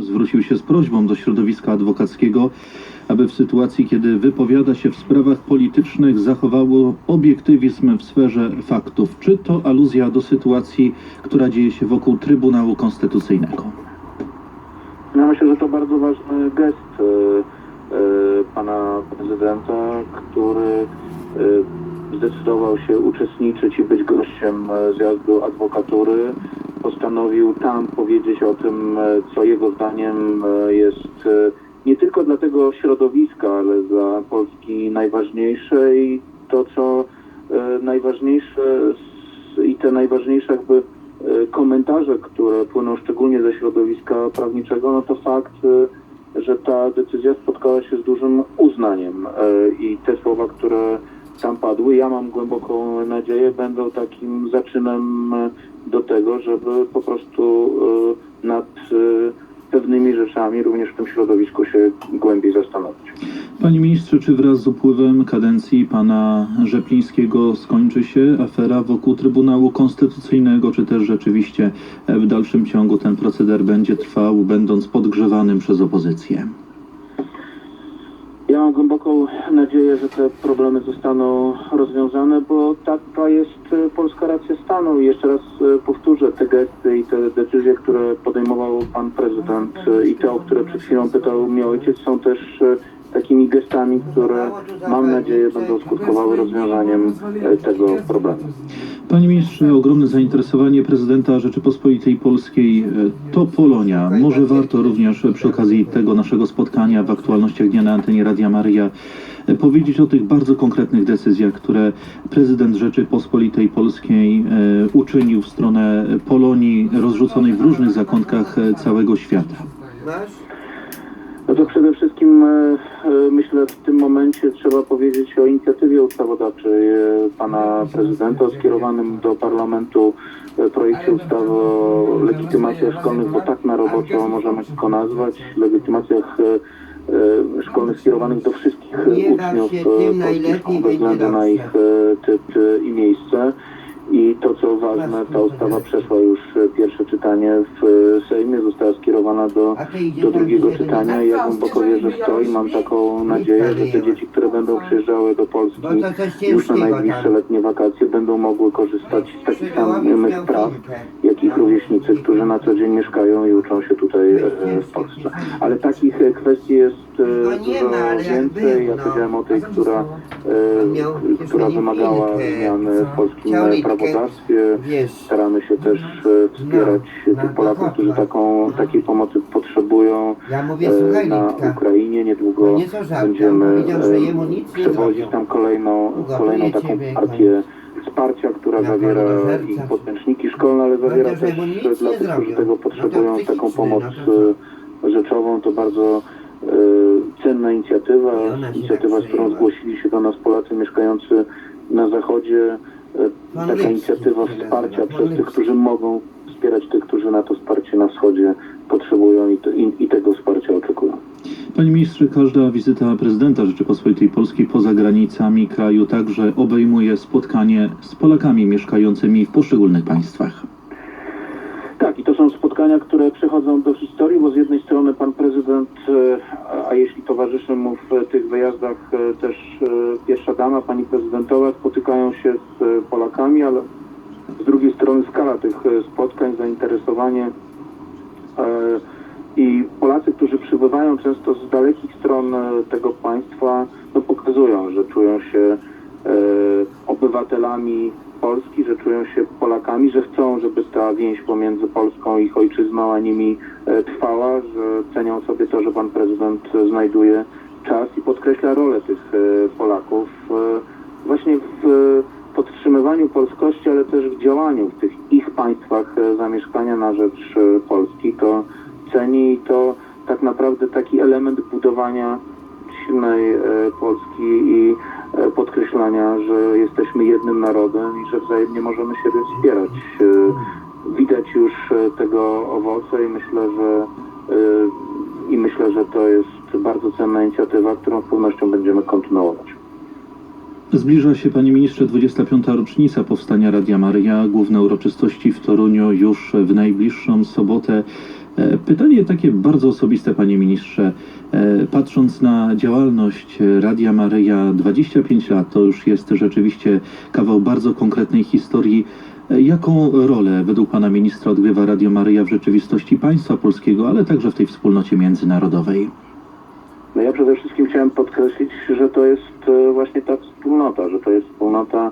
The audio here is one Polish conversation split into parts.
zwrócił się z prośbą do środowiska adwokackiego, aby w sytuacji, kiedy wypowiada się w sprawach politycznych, zachowało obiektywizm w sferze faktów. Czy to aluzja do sytuacji, która dzieje się wokół Trybunału Konstytucyjnego? Ja myślę, że to bardzo ważny gest e, e, pana prezydenta, który e, zdecydował się uczestniczyć i być gościem zjazdu adwokatury. Postanowił tam powiedzieć o tym, e, co jego zdaniem e, jest e, nie tylko dla tego środowiska, ale dla Polski najważniejsze i to, co najważniejsze i te najważniejsze jakby komentarze, które płyną szczególnie ze środowiska prawniczego, no to fakt, że ta decyzja spotkała się z dużym uznaniem i te słowa, które tam padły, ja mam głęboką nadzieję, będą takim zaczynem e, do tego, żeby po prostu e, nad e, pewnymi rzeczami również w tym środowisku się głębiej zastanowić. Panie ministrze, czy wraz z upływem kadencji pana Rzeplińskiego skończy się afera wokół Trybunału Konstytucyjnego, czy też rzeczywiście w dalszym ciągu ten proceder będzie trwał, będąc podgrzewanym przez opozycję? Mam nadzieję, że te problemy zostaną rozwiązane, bo taka jest e, polska racja stanu. I jeszcze raz e, powtórzę, te gesty i te decyzje, które podejmował pan prezydent e, i te, o które przed chwilą pytał mnie ojciec, są też takimi gestami, które mam nadzieję będą skutkowały rozwiązaniem tego problemu. Panie ministrze, ogromne zainteresowanie prezydenta Rzeczypospolitej Polskiej e, to Polonia. Może warto również przy okazji tego naszego spotkania w aktualnościach dnia na antenie Radia Maryja e, powiedzieć o tych bardzo konkretnych decyzjach, które prezydent Rzeczypospolitej Polskiej e, uczynił w stronę Polonii rozrzuconej w różnych zakątkach całego świata. To przede wszystkim e, e, myślę w tym momencie trzeba powiedzieć o inicjatywie ustawodawczej e, pana prezydenta skierowanym do parlamentu projekcie ustawy o legitymacjach szkolnych, bo tak na roboczo możemy go nazwać, legitymacjach szkolnych skierowanych do wszystkich uczniów polskich szkół bez względu na ich typ i miejsce. I to, co ważne, ta ustawa przeszła już e, pierwsze czytanie w e, Sejmie, została skierowana do do drugiego czytania i ja głęboko wierzę w to i mam taką nadzieję, że te dzieci, które będą przyjeżdżały do Polski już na najbliższe letnie wakacje będą mogły korzystać z takich samych praw, ich rówieśnicy, którzy na co dzień mieszkają i uczą się tutaj e, w Polsce. Ale takich e, kwestii jest e, No dużo więcej. Ja no. powiedziałem o tej, która, która wymagała zmiany w polskim prawodawstwie. Staramy się też e, wspierać No, tych Polaków, którzy taką, takiej pomocy potrzebują na Ukrainie. Niedługo będziemy przewozić tam kolejną, kolejną taką partię wsparcia, która zawiera do serca. i podręczniki szkolne, ale zawiera też mu nic nie dla tych, którzy zrobią. tego No to potrzebują, taką psychiczny, pomoc no e, rzeczową. To bardzo e, cenna inicjatywa, I ona się inicjatywa, tak z którą przejęła. zgłosili się do nas Polacy mieszkający na zachodzie. E, Pan Taka Lipski inicjatywa wsparcia pan przez tych, Lipski. którzy mogą wspierać tych, którzy na to wsparcie na wschodzie potrzebują i, to, i, i tego wsparcia oczekują. Panie ministrze, każda wizyta prezydenta Rzeczypospolitej Polskiej poza granicami kraju także obejmuje spotkanie z Polakami mieszkającymi w poszczególnych państwach. Tak, i to są spotkania, które przechodzą do historii, bo z jednej strony pan prezydent, e, a- jeśli towarzyszy mu w tych wyjazdach e, też e, pierwsza dama, pani prezydentowa, spotykają się z Polakami, ale z drugiej strony skala tych e, spotkań, zainteresowanie e, i Polacy, którzy przybywają często z dalekich stron e, tego państwa, no pokazują, że czują się obywatelami Polski, że czują się Polakami, że chcą, żeby ta więź pomiędzy Polską i ich ojczyzną a nimi trwała, że cenią sobie to, że pan prezydent znajduje czas i podkreśla rolę tych Polaków właśnie w podtrzymywaniu polskości, ale też w działaniu w tych ich państwach e, zamieszkania na rzecz e, Polski. To ceni i to tak naprawdę taki element budowania silnej e, Polski i podkreślania, że jesteśmy jednym narodem i że wzajemnie możemy siebie wspierać. Widać już tego owoce i myślę, że i myślę, że to jest bardzo cenna inicjatywa, którą z pewnością będziemy kontynuować. Zbliża się, panie ministrze, 25. rocznica powstania Radia Maryja. Główne uroczystości w Toruniu już w najbliższą sobotę. E, Pytanie takie bardzo osobiste, panie ministrze. E, Patrząc na działalność Radia Maryja 25 lat, to już jest rzeczywiście kawał bardzo konkretnej historii. E, Jaką rolę według pana ministra odgrywa Radio Maryja w rzeczywistości państwa polskiego, ale także w tej wspólnocie międzynarodowej? No ja przede wszystkim chciałem podkreślić, że to jest e, właśnie ta wspólnota, że to jest wspólnota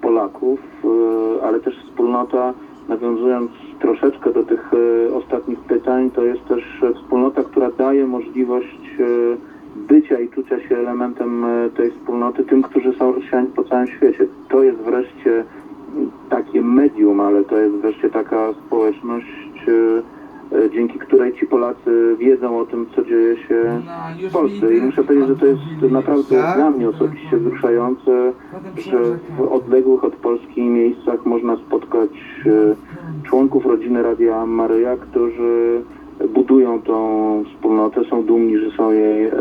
Polaków, e, ale też wspólnota, nawiązując troszeczkę do tych e, ostatnich pytań, to jest też wspólnota, która daje możliwość bycia i czucia się elementem tej wspólnoty tym, którzy są rozsiani po całym świecie. To jest wreszcie takie medium, ale to jest wreszcie taka społeczność, dzięki której ci Polacy wiedzą o tym, co dzieje się w Polsce. I muszę powiedzieć, że to jest naprawdę dla mnie osobiście wzruszające, że w odległych od Polski miejscach można spotkać e, członków rodziny Radia Maryja, którzy budują tą wspólnotę, są dumni, że są jej e,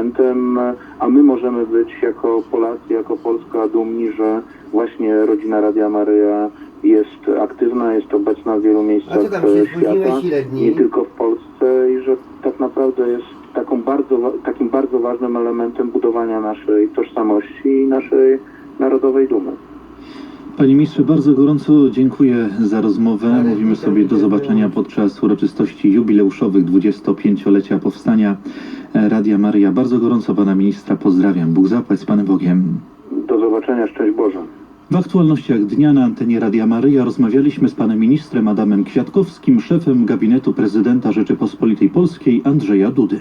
elementem, a my możemy być jako Polacy, jako Polska dumni, że właśnie rodzina Radia Maryja jest aktywna, jest obecna w wielu miejscach e, świata, nie tylko w Polsce i że tak naprawdę jest taką bardzo, takim bardzo ważnym elementem budowania naszej tożsamości i naszej narodowej dumy. Panie ministrze, bardzo gorąco dziękuję za rozmowę. Mówimy sobie do zobaczenia podczas uroczystości jubileuszowych 25-lecia powstania e, Radia Maryja. Bardzo gorąco pana ministra pozdrawiam. Bóg zapłać z Panem Bogiem. Do zobaczenia, szczęść Boże. W aktualnościach dnia na antenie Radia Maryja rozmawialiśmy z panem ministrem Adamem Kwiatkowskim, szefem gabinetu prezydenta Rzeczypospolitej Polskiej Andrzeja Dudy.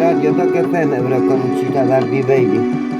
Radio tocca Tokyo con Eurocomici da di Baby.